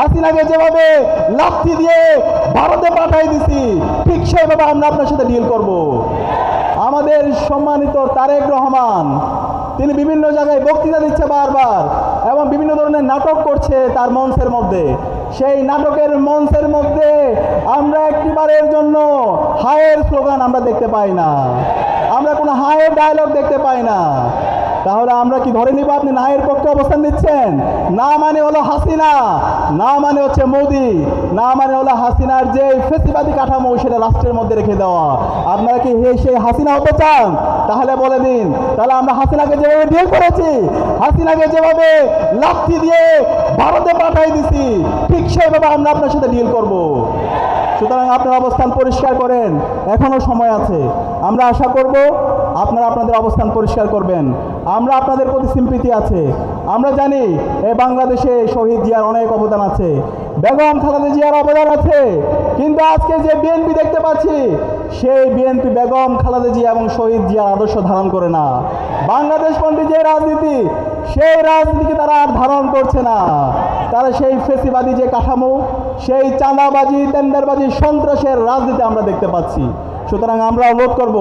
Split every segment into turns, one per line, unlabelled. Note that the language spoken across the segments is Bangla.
হাসিনাকে যেভাবে লাথি দিয়ে ভারতে পাঠাই দিছি, ঠিক সেভাবে আমরা আপনার সাথে ডিল করব। আমাদের সম্মানিত তারেক রহমান, তিনি বিভিন্ন জায়গায় বক্তৃতা দিচ্ছে বারবার এবং বিভিন্ন ধরনের নাটক করছে তার মঞ্চের মধ্যে। সেই নাটকের মঞ্চের মধ্যে আমরা একটিবারের জন্য হায়ের স্লোগান আমরা দেখতে পাই না। আমরা কোনো হায়ের ডায়লগ দেখতে পাই না। তাহলে আমরা কি ধরে নিব আপনি নায়ের পক্ষে অবস্থান নিচ্ছেন? না মানে হলো হাসিনা। না মানে হচ্ছে মোদি। না মানে হলো হাসিনার যে ফেসিবাদী কাঠামো সেটা রাষ্ট্রের মধ্যে রেখে দেওয়া। আপনারা কি সেই হাসিনা হতে চান? তাহলে বলে দিন। তাহলে আমরা হাসিনাকে যেভাবে ডিল করেছি, হাসিনাকে যেভাবে লাথি দিয়ে ভারতে পাঠাই দিছি, ঠিক সেইভাবে আমরা আপনার সাথে ডিল করব। সুতরাং আপনার অবস্থান পরিষ্কার করেন। এখনও সময় আছে। আমরা আশা করব আপনারা আপনাদের অবস্থান পরিষ্কার করবেন। আমরা আপনাদের প্রতি সিম্পিতি আছে। আমরা জানি, এ বাংলাদেশে শহীদ জিয়ার অনেক অবদান আছে। বেগম খালেদা জিয়ার অবদান আছে। কিন্তু আজকে যে বিএনপি দেখতে পাচ্ছি, সেই বিএনপি বেগম খালেদা জিয়া এবং শহীদ জিয়ার আদর্শ ধারণ করে না। বাংলাদেশ পন্থী যে রাজনীতি, সেই রাজনীতিকে তারা আর ধারণ করছে না। তারা সেই ফেসিবাদী যে কাঠামো, সেই চাঁদাবাজি, টেন্ডারবাজি, সন্ত্রাসের রাজনীতি আমরা দেখতে পাচ্ছি। সুতরাং আমরা অনুরোধ করব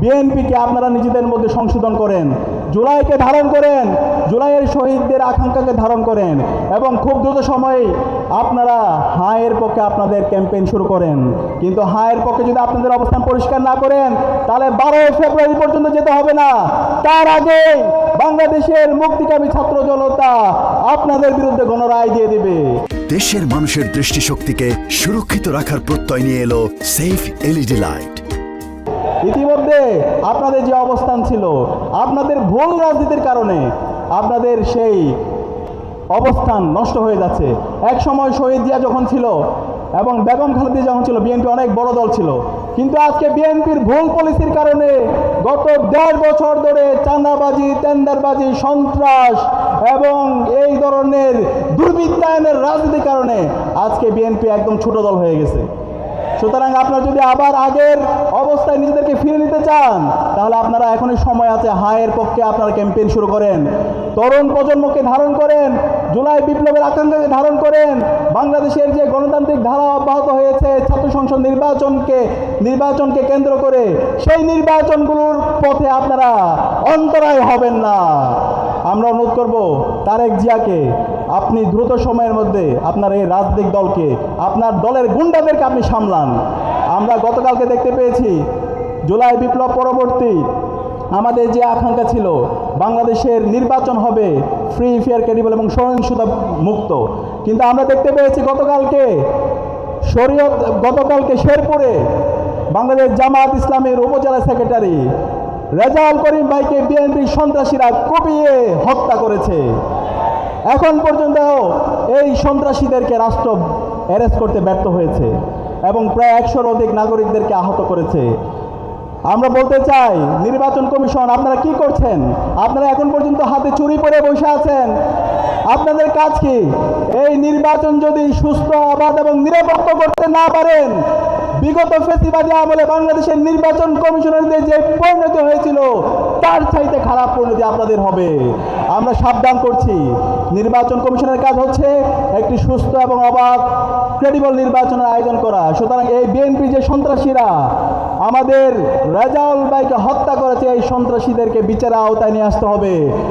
বিএনপিকে আপনারা নিজেদের মধ্যে সংশোধন করেন। জুলাইকে ধারণ করেন, জুলাইয়ের শহীদদের আকাঙ্ক্ষাকে ধারণ করেন এবং খুব দ্রুত সময়ে আপনারা হায়ের পক্ষে আপনাদের ক্যাম্পেইন শুরু করেন। কিন্তু হায়ের পক্ষে যদি আপনাদের অবস্থান পরিষ্কার না করেন, তাহলে বারোই ফেব্রুয়ারি পর্যন্ত যেতে হবে না। তার আগে বাংলাদেশের মুক্তিকামী ছাত্র জনতা আপনাদের বিরুদ্ধে গণরায় দিয়ে দিবে।
দেশের মানুষের দৃষ্টিশক্তিকে সুরক্ষিত রাখার প্রত্যয় নিয়ে এলো সেফ এলইডি লাইট
ইতিমধ্যে আপনাদের যে অবস্থান ছিল, আপনাদের ভুল রাজনীতির কারণে আপনাদের সেই অবস্থান নষ্ট হয়ে যাচ্ছে। এক সময় শহীদ জিয়া যখন ছিল এবং বেগম খালেদা যখন ছিল, বিএনপি অনেক বড় দল ছিল। কিন্তু আজকে বিএনপির ভুল পলিসির কারণে গত দেড় বছর ধরে চাঁদাবাজি, টেন্ডারবাজি, সন্ত্রাস এবং এই ধরনের দুর্বৃত্তায়নের রাজনীতির কারণে আজকে বিএনপি একদম ছোট দল হয়ে গেছে। সুতরাং আপনারা যদি আবার আগের অবস্থায় নিজেদেরকে ফিরে নিতে চান, তাহলে আপনারা এখনই সময় আছে হায়ের পক্ষে আপনারা ক্যাম্পেইন শুরু করেন। তরুণ প্রজন্মকে ধারণ করেন, জুলাই বিপ্লবের আকাঙ্ক্ষাকে ধারণ করেন, বাংলাদেশের যে গণতান্ত্রিক ধারা অব্যাহত হয়েছে, ছাত্র সংসদ নির্বাচনকে নির্বাচনকে কেন্দ্র করে, সেই নির্বাচনগুলোর পথে আপনারা অন্তরায় হবেন না। আমরা অনুরোধ করব তারেক জিয়াকে আপনি দ্রুত সময়ের মধ্যে আপনার এই রাজনৈতিক দলকে, আপনার দলের গুন্ডাদেরকে আপনি সামলান। আমরা গতকালকে দেখতে পেয়েছি জুলাই বিপ্লব পরবর্তী আমাদের যে আকাঙ্ক্ষা ছিল, বাংলাদেশের নির্বাচন হবে ফ্রি ফেয়ার ক্রেডিবল এবং সহিংসতা মুক্ত। কিন্তু আমরা দেখতে পেয়েছি গতকালকে শরীয়ত, গতকালকে শেরপুরে বাংলাদেশ জামায়াত ইসলামের উপজেলা সেক্রেটারি রেজাউল করিম ভাইকে বিএনপির সন্ত্রাসীরা কুপিয়ে হত্যা করেছে। এখন পর্যন্ত এই সন্ত্রাসীদেরকে রাষ্ট্র অ্যারেস্ট করতে ব্যর্থ হয়েছে এবং প্রায় একশোর অধিক নাগরিকদেরকে আহত করেছে। আমরা বলতে চাই, নির্বাচন কমিশন, আপনারা কি করছেন? আপনারা এখন পর্যন্ত হাতে চুরি পরে বসে আছেন। আপনাদের কাজ কি? এই নির্বাচন যদি সুস্থ অবাধ এবং নিরাপত্তা করতে না পারেন বিগত ফেসিবাদী আমলে বাংলাদেশের নির্বাচন কমিশনারদের যে পরিণতি হয়েছিল, তার চাইতে খারাপ পরিণতি আপনাদের হবে। আমরা সাবধান করছি। নির্বাচন কমিশনের কাজ হচ্ছে একটি সুস্থ এবং অবাধ ক্রেডিবল নির্বাচনের আয়োজন করা। সুতরাং এই বিএনপি যে সন্ত্রাসীরা, আমাদের রেজাউল ভাইকে হত্যা করেছে, এই সন্ত্রাসীদেরকে বিচারের আওতায় নিয়ে আসতে হবে।